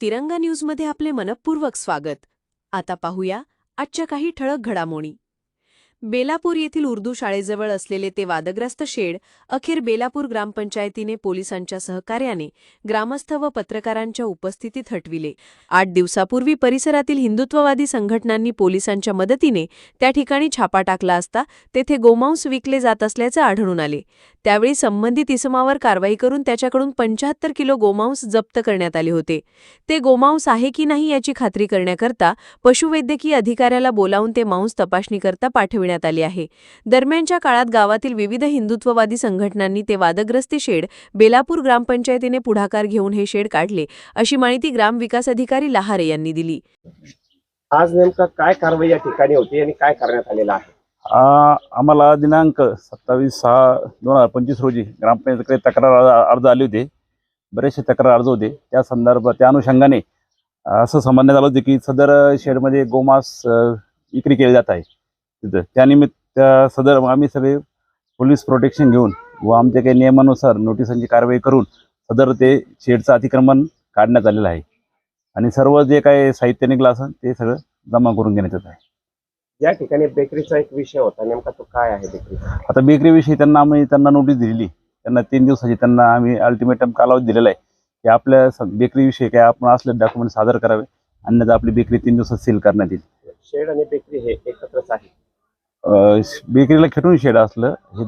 तिरंगा न्यूजमध्ये आपले मनपूर्वक स्वागत. आता पाहूया आजच्या काही ठळक घडामोडी. बेलापूर येथील उर्दू शाळेजवळ असलेले ते वादग्रस्त शेड अखेर बेलापूर ग्रामपंचायतीने पोलिसांच्या सहकार्याने ग्रामस्थ व पत्रकारांच्या उपस्थितीत हटविले. आठ दिवसापूर्वी परिसरातील हिंदुत्ववादी संघटनांनी पोलिसांच्या मदतीने त्या ठिकाणी छापा टाकला असता तेथे गोमांस विकले जात असल्याचे आढळून आले. त्यावेळी संबंधित इसमावर कारवाई करून त्याच्याकडून पंचाहत्तर किलो गोमांस जप्त करण्यात आले होते. ते गोमांस आहे की नाही याची खात्री करण्याकरता पशुवैद्यकीय अधिकाऱ्याला बोलावून ते मांस तपासणीकरता पाठविण्यात आले आहे. दरम्यानच्या काळात गावातील विविध हिंदुत्ववादी संघटनांनी ते वादग्रस्ती शेड बेलापूर ग्रामपंचायतीने पुढाकार घेऊन हे शेड काढले अशी माहिती ग्रामविकास अधिकारी लहारे यांनी दिली. आज नेमका काय कारवाई या ठिकाणी होती आणि काय करण्यात आलेलं आहे? आम्हाला दिनांक सत्तावीस सहा दोन हजार पंचवीस रोजी ग्रामपंचायतीकडे तक्रार अर्ज- आले होते. बरेचसे तक्रार अर्ज होते. त्या संदर्भात त्या अनुषंगाने असं समजण्यात आलं होतं की सदर शेडमध्ये गोमांस विक्री केली जात आहे. तिथं. त्यानिमित्त त्या सदर आम्ही सगळे पोलीस प्रोटेक्शन घेऊन व आमच्या काही नियमानुसार नोटिसांची कारवाई करून सदर ते शेडचं अतिक्रमण काढण्यात आलेलं आहे. आणि सर्व जे काही साहित्य निघलं असेल ते सगळं जमा करून घेण्यात येत आहे. या ठिकाणी बेकरीचा एक विषय होता. नेमका तो काय आहे बेकरीचा? आता बेकरीविषयी त्यांना आम्ही त्यांना नोटीस दिलेली. त्यांना तीन दिवसाची त्यांना आम्ही अल्टिमेटम कालावधी दिलेला आहे की आपल्या बेकरीविषयी काय आपण असले डॉक्युमेंट सादर करावे. अन्यथा आपली बेकरी तीन दिवसात सील करण्यात येईल. शेड आणि बेकरी हे एकत्रच आहे. बेकरीला खेटून शेड असलं हे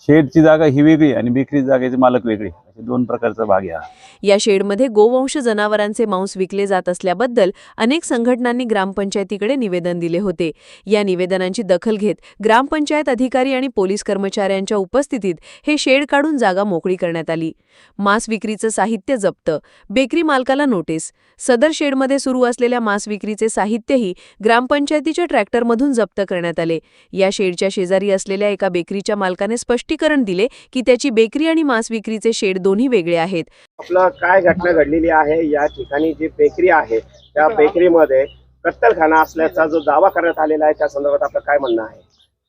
शेडची जागा ही वेगळी आणि बेकरी जागेचे मालक वेगळी. दोन प्रकारचा भाग या या शेडमध्ये गोवंश जनावरांचे मांस विकले जात असल्याबद्दल अनेक संघटनांनी ग्रामपंचायतीकडे निवेदन दिले होते. या निवेदनांची दखल घेत ग्रामपंचायत अधिकारी आणि पोलीस कर्मचाऱ्यांच्या उपस्थितीत हे शेड काढून जागा मोकळी करण्यात आली. मांस विक्रीचं साहित्य जप्त. बेकरी मालकाला नोटीस. सदर शेडमध्ये सुरू असलेल्या मांस विक्रीचे साहित्यही ग्रामपंचायतीच्या ट्रॅक्टरमधून जप्त करण्यात आले. या शेडच्या शेजारी असलेल्या एका बेकरीच्या मालकाने स्पष्टीकरण दिले की त्याची बेकरी आणि मांस विक्रीचे शेड दोन्ही वेगळे आहेत. आपलं काय घटना घडलेली आहे या ठिकाणी जी बेकरी आहे त्या बेकरीमध्ये कत्तलखाना असल्याचा जो दावा करण्यात आलेला आहे त्या संदर्भात आपलं काय म्हणणं आहे?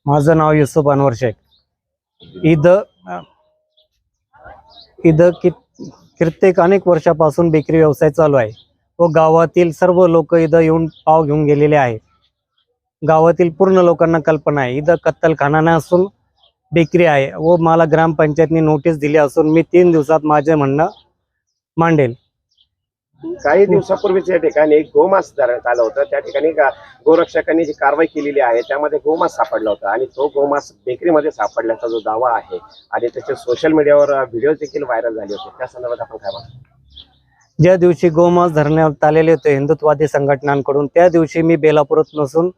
माझं नाव युसुफ अनवर शेख. इथं कि कित्येक अनेक वर्षापासून बेकरी व्यवसाय चालू आहे. व गावातील सर्व लोक इथं येऊन पाव घेऊन गेलेले आहे गावातील पूर्ण लोकांना कल्पना आहे. इथं कत्तलखाना नसून बेकरी आहे. व मला ग्रामपंचायतने नोटीस दिली असून मी तीन दिवसात माझे म्हणणं मांडेल. काही दिवसापूर्वीच या ठिकाणी गोमांस धरण्यात आलं होतं. त्या ठिकाणी गोरक्षकांनी जी कारवाई केलेली आहे त्यामध्ये गोमांस सापडला होता आणि तो गोमांस बेकरीमध्ये सापडल्याचा जो दावा आहे आणि त्याचे सोशल मीडियावर व्हिडिओ देखील व्हायरल झाले होते. त्या संदर्भात आपण काय म्हणतो? ज्या दिवशी गोमांस धरण्यात आलेले होते हिंदुत्वादी संघटनांकडून त्या दिवशी मी बेलापूरात नसून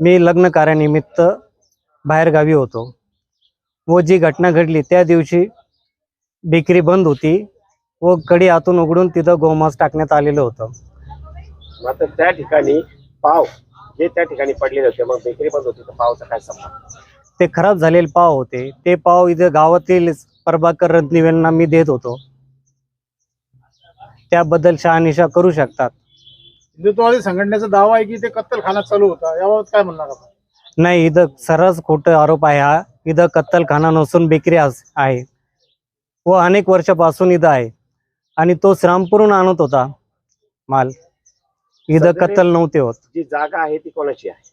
मी लग्न कार्यानिमित्त बाहेरगावी होतो. व जी घटना घडली त्या दिवशी बेकरी बंद होती व कडी आतून उघडून तिथं गोमांस टाकण्यात आलेलं होतं. मात्र त्या ठिकाणी पाव जे त्या ठिकाणी पडलेले होते मग बेकरी बंद होती तर पावचा काय संबंध? ते खराब झालेले पाव होते. ते पाव इथं गावातील प्रभाकर रत्निवेंना मी देत होतो. त्याबद्दल शहानिशा करू शकतात. हिंदुत्ववादी संघटनेचा दावा आहे की ते कत्तलखाना चालू होता. याबाबत काय म्हणणार आपण? नाही इथं सरस खोट आरोप आहे हा. इथं कत्तलखाना नसून बेकरी आहे. व अनेक वर्षापासून इथं आहे. आणि तो श्रामपूरून आणत होता माल. इथं कत्तल नव्हते होत. जी जागा आहे ती कोणाची आहे?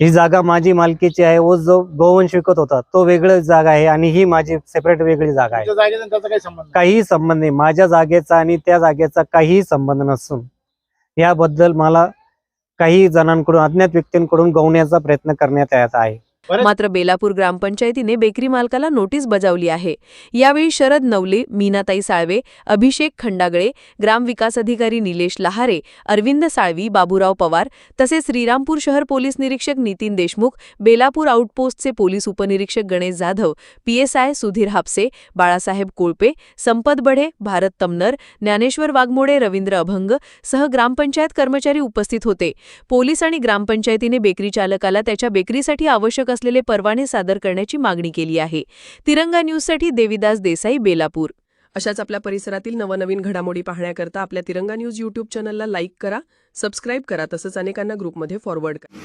ही जागा माझी मालकीची आहे व जो गोवंश विकत होता तो वेगळी जागा आहे आणि ही माझी सेपरेट वेगळी जागा आहे. तुमच्या जागेचा आणि त्याचा काही संबंध नाही. काहीही संबंध नाही. माझ्या जागेचा आणि त्या जागेचा काहीही संबंध नसून. याबद्दल मला काही जणांकडून अज्ञात व्यक्तींकडून गवण्याचा प्रयत्न करण्यात येत आहे. मात्र बेलापूर ग्रामपंचायतीने बेकरी मालकाला नोटीस बजावली आहे. यावेळी शरद नवले मीनाताई साळवे अभिषेक खंडागळे ग्रामविकास अधिकारी निलेश लहारे अरविंद साळवी बाबूराव पवार तसेच श्रीरामपूर शहर पोलीस निरीक्षक नितीन देशमुख बेलापूर आउटपोस्टचे पोलीस उपनिरीक्षक गणेश जाधव पीएसआय सुधीर हापसे बाळासाहेब कोळपे संपत बढे भारत तमनर ज्ञानेश्वर वाघमोडे रवींद्र अभंग सह ग्रामपंचायत कर्मचारी उपस्थित होते. पोलीस आणि ग्रामपंचायतीने बेकरी चालकाला त्याच्या बेकरीसाठी आवश्यक आवश्यक असलेले परवाने सादर करण्याची मागणी केली आहे. तिरंगा न्यूजसाठी देविदास देसाई बेलापूर. अशाच आपल्या परिसरातील नवनवीन घडामोडी पाहण्याकरता आपल्या तिरंगा न्यूज यूट्यूब चॅनलला लाईक करा सबस्क्राईब करा तसंच अनेकांना ग्रुपमध्ये फॉरवर्ड करा.